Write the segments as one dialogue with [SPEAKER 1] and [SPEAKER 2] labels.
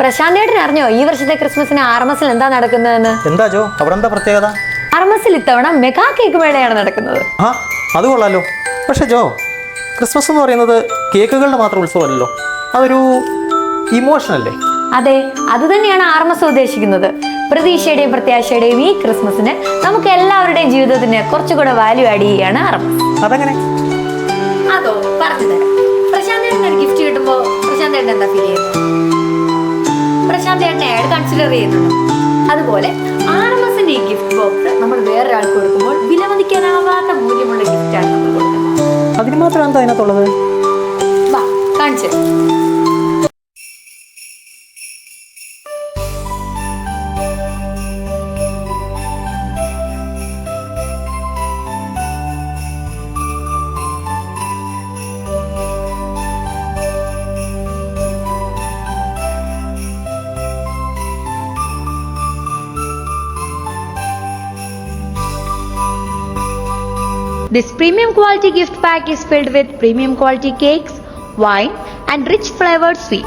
[SPEAKER 1] പ്രശാന്തേട്ടൻ അറിഞ്ഞോ ഈ വർഷത്തെ ക്രിസ്മസിന് ആർ എം എസിൽ എന്താ നടക്കുന്നതെന്ന്?
[SPEAKER 2] എന്താ ജോ? അവിടെ എന്താ പ്രത്യേകത?
[SPEAKER 1] ആർ എം എസിൽ ഇത്തവണ മെഗാ കേക്ക് മേളയാണ് നടക്കുന്നത്.
[SPEAKER 2] ആ അത് കൊള്ളാലോ. പക്ഷെ ജോ ക്രിസ്മസ് എന്ന് പറയുന്നത് കേക്കുകളുടെ മാത്രം ഉത്സവമല്ലല്ലോ. അതൊരു ഇമോഷൻ അല്ലേ?
[SPEAKER 1] അതെ അത് തന്നെയാണ് ആർ എം എസ് ഉദ്ദേശിക്കുന്നത്. പ്രതീക്ഷയുടെയും പ്രത്യാശയുടെയും ഈ ക്രിസ്മസിന് നമുക്ക് എല്ലാവരുടെയും ജീവിതത്തിന് കുറച്ചുകൂടെ വാല്യൂ ആഡ് ചെയ്യുകയാണ് ആർ എം എസ്
[SPEAKER 2] അതെങ്ങനെ?
[SPEAKER 1] അതോ പറഞ്ഞു തരാം പ്രശാന്തേട്ടന് ഗിഫ്റ്റ് കിട്ടുമ്പോൾ പ്രശാന്തേട്ടൻ എന്താ ഫീൽ ചെയ്യുന്നത്? പ്രശാന്തേട്ടനെ അയാൾ കൺസിഡർ ചെയ്യുന്നുണ്ട് അതുപോലെ ആർ എം എസിന്റെ ഈ ഗിഫ്റ്റ് ബോക്സ് നമ്മൾ വേറൊരാൾക്ക് കൊടുക്കുമ്പോൾ വിലമതിക്കാനാവാത്ത മൂല്യമുള്ള ഗിഫ്റ്റാണ് നമ്മൾ കൊടുക്കുന്നത്.
[SPEAKER 2] അതിന് മാത്രമാണ് അതിനകത്തുള്ളത്?
[SPEAKER 1] വാ കാണിച്ചു
[SPEAKER 3] This premium quality gift pack is filled with premium quality cakes, wine, and rich flavored sweet.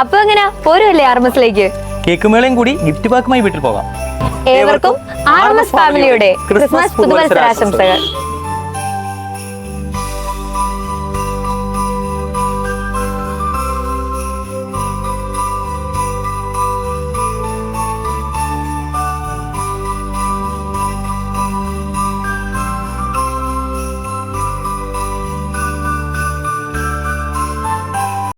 [SPEAKER 1] അപ്പൊ എങ്ങനെയാ പോരല്ലേ ആർ എം എസിലേക്ക്
[SPEAKER 2] കേക്ക് മേളയും കൂടി ഗിഫ്റ്റ് പാക്കുമായി വീട്ടിൽ പോകാം.
[SPEAKER 1] ഏവർക്കും ആർ എം എസ് ഫാമിലിയുടെ ക്രിസ്മസ് പുതുവത്സരാശംസകൾ